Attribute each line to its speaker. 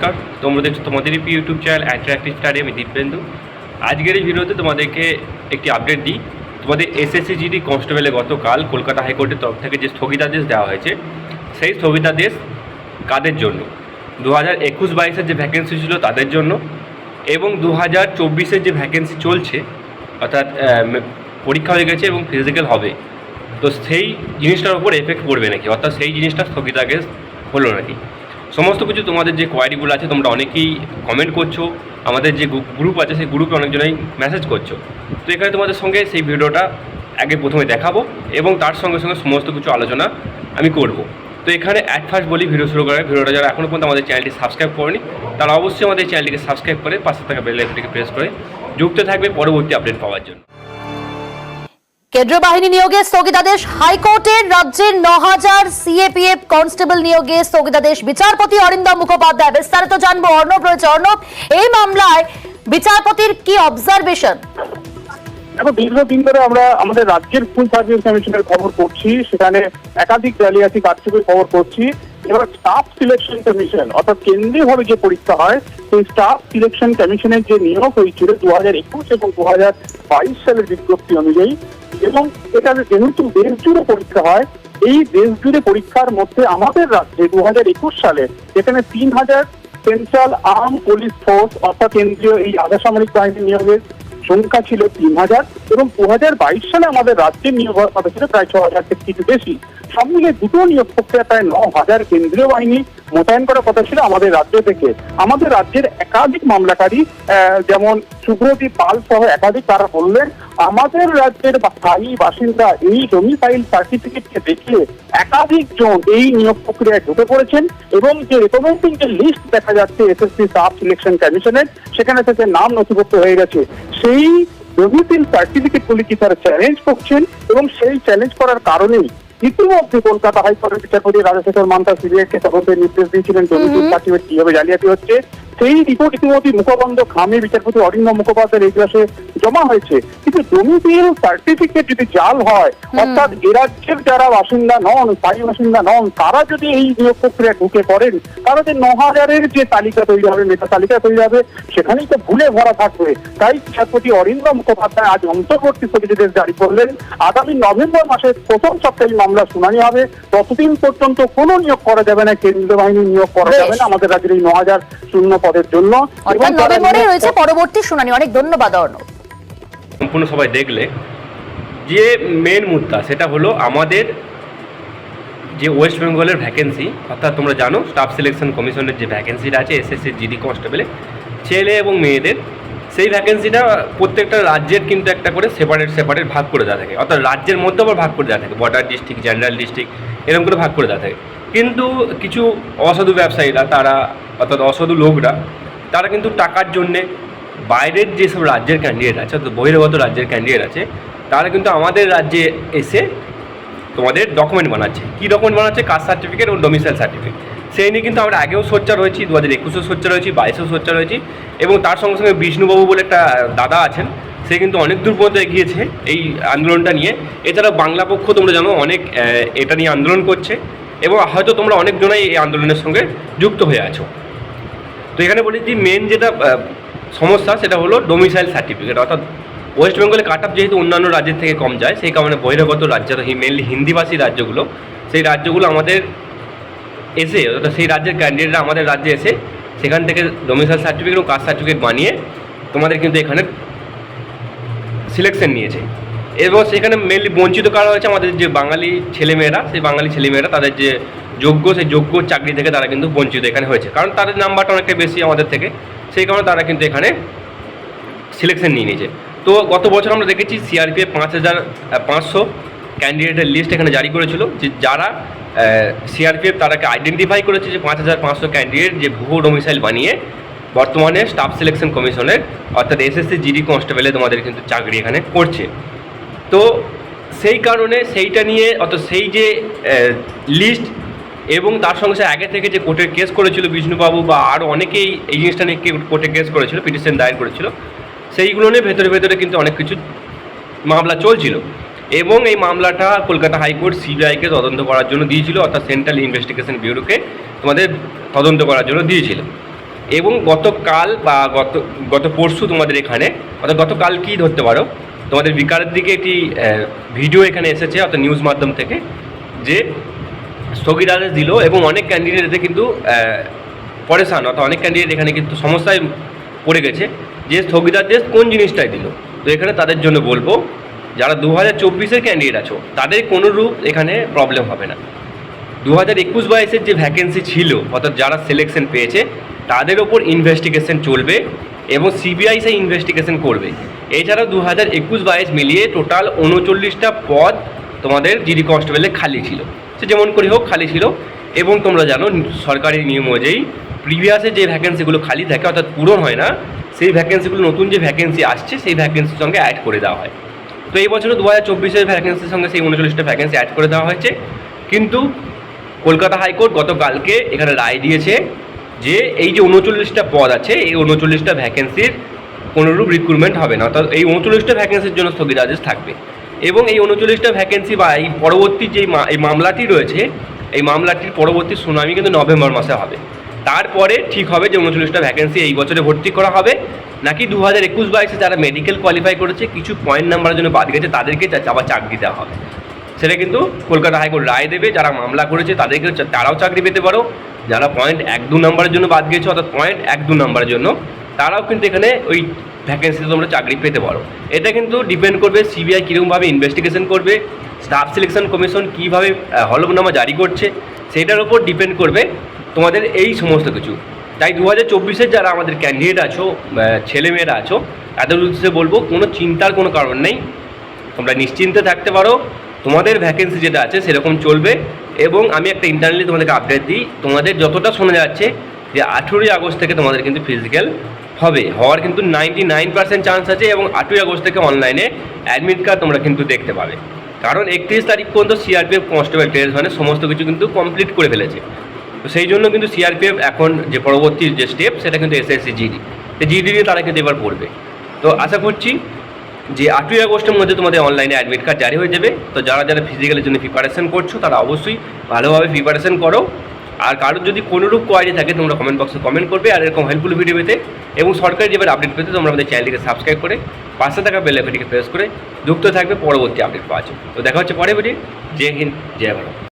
Speaker 1: নমস্কার। তোমরা দেখছ তোমাদেরই ইউটিউব চ্যানেল অ্যাট্রাক্টিভ স্টাডি আমি দীপেন্দু আজকের এই ভিডিওতে তোমাদেরকে একটি আপডেট দিই। তোমাদের এসএসসি জিডি কনস্টেবলে গতকাল কলকাতা হাইকোর্টের তরফ থেকে যে স্থগিতাদেশ দেওয়া হয়েছে, সেই স্থগিতাদেশ কাদের জন্য? দু হাজার একুশ বাইশের যে ভ্যাকেন্সি ছিল তাদের জন্য এবং দু হাজার চব্বিশের যে ভ্যাকেন্সি চলছে, অর্থাৎ পরীক্ষা হয়ে গেছে এবং ফিজিক্যাল হবে। তো সেই জিনিসটার উপর এফেক্ট পড়বে নাকি? অর্থাৎ সেই জিনিসটা স্থগিতাদেশ হলো নাকি? সমস্ত কিছু তোমাদের যে কোয়ারিগুলো আছে, তোমরা অনেকেই কমেন্ট করছ। আমাদের যে গ্রুপ আছে, সেই গ্রুপে অনেকজনাই মেসেজ করছ। তো এখানে তোমাদের সঙ্গে সেই ভিডিওটা আগে প্রথমে দেখাবো এবং তার সঙ্গে সঙ্গে সমস্ত কিছু আলোচনা আমি করব। তো এখানে অ্যাট ফার্স্ট বলি ভিডিও শুরু করে ভিডিওটা যারা এখনও পর্যন্ত আমাদের চ্যানেলটি সাবস্ক্রাইব করেনি, তারা অবশ্যই আমাদের চ্যানেলটিকে সাবস্ক্রাইব করে পাশে থাকা বেল আইকনটিকে প্রেস করে যুক্ত থাকবে পরবর্তী আপডেট পাওয়ার জন্য।
Speaker 2: কেন্দ্রীয় বাহিনী নিয়োগে স্থগিতাদেশ হাইকোর্টের রাজ্যের ন হাজার সিএপিএফ কনস্টেবল নিয়োগে স্থগিতাদেশ বিচারপতি অরিন্দম মুখোপাধ্যায়। বিস্তারিত জানব অর্ণব রয়েছে। অর্ণব, এই মামলায় বিচারপতির কি অবজারভেশন
Speaker 3: দেখো, দীর্ঘদিন ধরে আমরা আমাদের রাজ্যের ফুল সার্ভিস কমিশনের খবর করছি সেখানে একাধিক জালিয়াতি কারচুপির খবর করছি এবার স্টাফ সিলেকশন কমিশন অর্থাৎ কেন্দ্রীয়ভাবে যে পরীক্ষা হয়, সেই স্টাফ সিলেকশন কমিশনের যে নিয়োগ হয়েছিল দু হাজার একুশ এবং দু হাজার বাইশ সালের বিজ্ঞপ্তি অনুযায়ী এবং এটা যেহেতু দেশ জুড়ে পরীক্ষা হয়, এই দেশ জুড়ে পরীক্ষার মধ্যে আমাদের রাজ্যে দু হাজার একুশ সালে এখানে তিন হাজার সেন্ট্রাল আর্ম পুলিশ ফোর্স অর্থাৎ কেন্দ্রীয় এই আধা সামরিক বাহিনী নিয়োগের সংখ্যা ছিল তিন হাজার। এবং দু হাজার বাইশ সালে আমাদের রাজ্যের নিয়োগ হওয়ার কথা ছিল, প্রায় ছ হাজার থেকে কিছু বেশি। সব দুটো নিয়োগ প্রক্রিয়া, প্রায় ন হাজার কেন্দ্রীয় বাহিনী মোতায়েন করার কথা ছিল আমাদের রাজ্য থেকে। আমাদের রাজ্যের একাধিক মামলাকারী যেমন সুব্রদীপ পাল সহ একাধিক তারা বললেন, আমাদের রাজ্যের স্থায়ী বাসিন্দা এই জমি ফাইল সার্টিফিকেটকে দেখিয়ে একাধিক জন এই নিয়োগ প্রক্রিয়ায় ঢুকে পড়েছেন এবং যে রেকমেন্ডিং যে লিস্ট দেখা যাচ্ছে এসএসসি সাব সিলেকশন কমিশনের সেখানে থেকে নাম নথিভুক্ত হয়ে গেছে। সেই ডোমিসাইল সার্টিফিকেটগুলি কি তারা চ্যালেঞ্জ করছেন? এবং সেই চ্যালেঞ্জ করার কারণেই ইতিমধ্যে কলকাতা হাইকোর্টের বিচারপতি রাজশেখর মান্তা সিবিআইকে তদন্তের নির্দেশ দিয়েছিলেন। ডোমিসাইল সার্টিফিকেট কীভাবে জালিয়াতি হচ্ছে সেই রিপোর্ট ইতিমধ্যে মুখবন্ধ খামে বিচারপতি অরিন্দম মুখোপাধ্যায়ের ইতিহাসে জমা হয়েছে। কিন্তু ডোমিসাইল সার্টিফিকেট যদি জাল হয় অর্থাৎ এ রাজ্যের যারা বাসিন্দা নন স্থায়ী বাসিন্দা নন তারা যদি এই নিয়োগ প্রক্রিয়া ঢুকে পড়েন তাহলে যে ন হাজারের যে তালিকা তৈরি হবে মেধা তালিকা তৈরি হবে সেখানেই তো ভুলে ভরা থাকবে। তাই বিচারপতি অরিন্দম মুখোপাধ্যায় আজ অন্তর্বর্তী স্থগিতাদেশ জারি করলেন। আগামী নভেম্বর মাসের প্রথম সপ্তাহে মামলা শুনানি হবে। ততদিন পর্যন্ত কোনো নিয়োগ করা যাবে না কেন্দ্রীয় বাহিনী নিয়োগ করা যাবে না। আমাদের রাজ্যের এই ন হাজার শূন্য পদের জন্য
Speaker 2: অর্থাৎ নভেম্বরে রয়েছে পরবর্তী শুনানি। অনেক ধন্যবাদ অর্ণব।
Speaker 1: সম্পূর্ণ সবাই দেখলে যে মেন মুদ্রা সেটা হলো আমাদের যে ওয়েস্ট বেঙ্গলের ভ্যাকেন্সি অর্থাৎ তোমরা জানো স্টাফ সিলেকশন কমিশনের যে ভ্যাকেন্সিটা আছে এসএসসি জিডি কনস্টেবলে ছেলে এবং মেয়েদের সেই ভ্যাকেন্সিটা প্রত্যেকটা রাজ্যের কিন্তু একটা করে সেপারেট সেপারেট ভাগ করে দেওয়া থাকে। অর্থাৎ রাজ্যের মধ্যে আবার ভাগ করে দেওয়া থাকে। বর্ডার ডিস্ট্রিক্ট জেনারেল ডিস্ট্রিক্ট এরকম করে ভাগ করে দেওয়া থাকে। কিন্তু কিছু অসাধু ব্যবসায়ীরা, তারা অর্থাৎ অসাধু লোকরা, তারা কিন্তু টাকার জন্যে বাইরের যেসব রাজ্যের ক্যান্ডিডেট আছে, অর্থাৎ বহিরাগত রাজ্যের ক্যান্ডিডেট আছে, তারা কিন্তু আমাদের রাজ্যে এসে তোমাদের ডকুমেন্ট বানাচ্ছে। কী ডকুমেন্ট বানাচ্ছে? কাস্ট সার্টিফিকেট ও ডোমিসাইল সার্টিফিকেট সেই নিয়ে কিন্তু আমরা আগেও সোচ্চার হয়েছি দু হাজার একুশেও সোচ্চার হয়েছি, বাইশেও সোচ্চার হয়েছি এবং তার সঙ্গে সঙ্গে বিষ্ণুবাবু বলে একটা দাদা আছেন, সে কিন্তু অনেক দূর পর্যন্ত এগিয়েছে এই আন্দোলনটা নিয়ে। এছাড়া বাংলা পক্ষ, তোমরা জানো, অনেক এটা নিয়ে আন্দোলন করছে। এবং হয়তো তোমরা অনেকজনাই এই আন্দোলনের সঙ্গে যুক্ত হয়ে আছো। তো এখানে বলি যে মেন যেটা সমস্যা সেটা হলো ডোমিসাইল সার্টিফিকেট অর্থাৎ ওয়েস্ট বেঙ্গলে কাট আপ যেহেতু অন্যান্য রাজ্যের থেকে কম যায়, সেই কারণে বহিরাগত রাজ্য মেনলি হিন্দিভাষী রাজ্যগুলো, সেই রাজ্যগুলো আমাদের এসে, অর্থাৎ সেই রাজ্যের ক্যান্ডিডেটরা আমাদের রাজ্যে এসে সেখান থেকে ডোমিসাইল সার্টিফিকেট এবং কাস্ট সার্টিফিকেট বানিয়ে তোমাদের কিন্তু এখানে সিলেকশন নিয়েছে। এবং সেখানে মেনলি বঞ্চিত করা হয়েছে আমাদের যে বাঙালি ছেলেমেয়েরা, সেই বাঙালি ছেলেমেয়েরা তাদের যে যোগ্য, সেই যোগ্য চাকরি থেকে তারা কিন্তু বঞ্চিত এখানে হয়েছে। কারণ তাদের নাম্বারটা অনেকটা বেশি আমাদের থেকে। সেই কারণে তারা কিন্তু এখানে সিলেকশন নিয়ে নিয়েছে। তো গত বছর আমরা দেখেছি সিআরপিএফ পাঁচ হাজার পাঁচশো ক্যান্ডিডেটের লিস্ট এখানে জারি করেছিল। যে যারা সিআরপিএফ তারাকে আইডেন্টিফাই করেছে যে পাঁচ হাজার পাঁচশো ক্যান্ডিডেট যে ভুয়ো ডোমিসাইল বানিয়ে বর্তমানে স্টাফ সিলেকশন কমিশনের অর্থাৎ এসএসসি জিডি কনস্টেবলে তোমাদের কিন্তু চাকরি এখানে করছে। তো সেই কারণে সেইটা নিয়ে অত সেই যে লিস্ট এবং তার সঙ্গে সঙ্গে আগে থেকে যে কোর্টের কেস করেছিল বিষ্ণুবাবু বা আরও অনেকেই এই জিনিসটা নিয়ে কোর্টে কেস করেছিল পিটিশন দায়ের করেছিল, সেইগুলো নিয়ে ভেতরে ভেতরে কিন্তু অনেক কিছু মামলা চলছিল এবং এই মামলাটা কলকাতা হাইকোর্ট সিবিআইকে তদন্ত করার জন্য দিয়েছিল, অর্থাৎ সেন্ট্রাল ইনভেস্টিগেশন ব্যুরোকে তোমাদের তদন্ত করার জন্য দিয়েছিল। এবং গতকাল বা গত গত পরশু তোমাদের এখানে, অর্থাৎ গতকাল কী ধরতে পারো তোমাদের বিকারের দিকে একটি ভিডিও এখানে এসেছে, অর্থাৎ নিউজ মাধ্যম থেকে, যে স্থগিতাদেশ দিল এবং অনেক ক্যান্ডিডেটে কিন্তু পরেশান, অর্থাৎ অনেক ক্যান্ডিডেট এখানে কিন্তু সমস্যায় পড়ে গেছে, যে স্থগিতাদেশ কোন জিনিসটাই দিল। তো এখানে তাদের জন্য বলব, যারা দু হাজার চব্বিশের ক্যান্ডিডেট আছো, তাদের কোনো রূপ এখানে প্রবলেম হবে না। দু হাজার একুশ বাইশের যে ভ্যাকেন্সি ছিল, অর্থাৎ যারা সিলেকশন পেয়েছে, তাদের ওপর ইনভেস্টিগেশন চলবে এবং সিবিআই সেই ইনভেস্টিগেশন করবে। এছাড়াও দু হাজার একুশ বাইশ মিলিয়ে টোটাল উনচল্লিশটা পদ তোমাদের জিডি কনস্টেবলে খালি ছিল। সে যেমন করে হোক খালি ছিল। এবং তোমরা জানো, সরকারি নিয়ম অনুযায়ী প্রিভিয়াসে যে ভ্যাকেন্সিগুলো খালি থাকে, অর্থাৎ পূরণ হয় না, সেই ভ্যাকেন্সিগুলো নতুন যে ভ্যাকেন্সি আসছে, সেই ভ্যাকেন্সির সঙ্গে অ্যাড করে দেওয়া হয়। তো এই বছর দু হাজার চব্বিশের ভ্যাকেন্সির সঙ্গে সেই উনচল্লিশটা ভ্যাকেন্সি অ্যাড করে দেওয়া হয়েছে। কিন্তু কলকাতা হাইকোর্ট গতকালকে এখানে রায় দিয়েছে যে, এই যে উনচল্লিশটা পদ আছে, এই উনচল্লিশটা ভ্যাকেন্সির কোনোরূপ রিক্রুটমেন্ট হবে না, অর্থাৎ এই উনচল্লিশটা ভ্যাকেন্সির জন্য স্থগিতাদেশ থাকবে। এবং এই উনচল্লিশটা ভ্যাকেন্সি বা এই পরবর্তী যে এই মামলাটি রয়েছে, এই মামলাটির পরবর্তী শুনানি কিন্তু নভেম্বর মাসে হবে। তারপরে ঠিক হবে যে উনচল্লিশটা ভ্যাকেন্সি এই বছরে ভর্তি করা হবে। নাকি দু হাজার একুশ বাইশে যারা মেডিকেল কোয়ালিফাই করেছে, কিছু পয়েন্ট নাম্বারের জন্য বাদ গেছে, তাদেরকে আবার চাকরি দেওয়া হবে। সেটা কিন্তু কলকাতা হাইকোর্ট রায় দেবে, যারা মামলা করেছে তাদেরকে তারাও চাকরি পেতে পারো। যারা পয়েন্ট এক দু নম্বরের জন্য বাদ গেছে, অর্থাৎ পয়েন্ট এক দু নম্বরের জন্য তারাও কিন্তু এখানে ওই ভ্যাকেন্সিতে তোমরা চাকরি পেতে পারো। এটা কিন্তু ডিপেন্ড করবে সিবিআই কীরকমভাবে ইনভেস্টিগেশন করবে স্টাফ সিলেকশন কমিশন কীভাবে হলফনামা জারি করছে, সেটার উপর ডিপেন্ড করবে তোমাদের এই সমস্ত কিছু। তাই দু হাজার চব্বিশের যারা আমাদের ক্যান্ডিডেট আছো ছেলেমেয়েরা আছো, তাদের উদ্দেশ্যে বলব, কোনো চিন্তার কোনো কারণ নেই। তোমরা নিশ্চিন্তে থাকতে পারো, তোমাদের ভ্যাকেন্সি যেটা আছে সেরকম চলবে এবং আমি একটা ইন্টারনালি তোমাদেরকে আপডেট দিই, তোমাদের যতটা শোনা যাচ্ছে যে আঠেরোই আগস্ট থেকে তোমাদের কিন্তু ফিজিক্যাল হবে। হওয়ার কিন্তু নাইনটি নাইন পার্সেন্ট চান্স আছে এবং আটই আগস্ট থেকে অনলাইনে অ্যাডমিট কার্ড তোমরা কিন্তু দেখতে পাবে। কারণ একত্রিশ তারিখ পর্যন্ত সিআরপিএফ কনস্টেবল টেস্ট মানে সমস্ত কিছু কিন্তু কমপ্লিট করে ফেলেছে। তো সেই জন্য কিন্তু সিআরপিএফ এখন যে পরবর্তী যে স্টেপ সেটা কিন্তু এসএসসি জিডি তো জিডি নিয়ে তারা কিন্তু এবার পড়বে তো আশা করছি যে আটই আগস্টের মধ্যে তোমাদের অনলাইনে অ্যাডমিট কার্ড জারি হয়ে যাবে। তো যারা যারা ফিজিক্যালের জন্য প্রিপারেশন করছ, তারা অবশ্যই ভালোভাবে প্রিপারেশন করো। আর কারোর যদি কোনোরূপ কোয়ারি থাকে, তোমরা কমেন্ট বক্সে কমেন্ট করবে, আর এরকম হেল্পফুল ভিডিও পেতে। এবং সরকারি যেভাবে আপডেট পেতে, তোমরা আমাদের চ্যানেলটিকে সাবস্ক্রাইব করে, পাশে থাকা বেল আইকনটিকে প্রেস করে যুক্ত থাকবে, পরবর্তী আপডেট পাওয়া যায় তো দেখা হচ্ছে পরে ভিডিও জয় হিন্দ, জয় ভারত।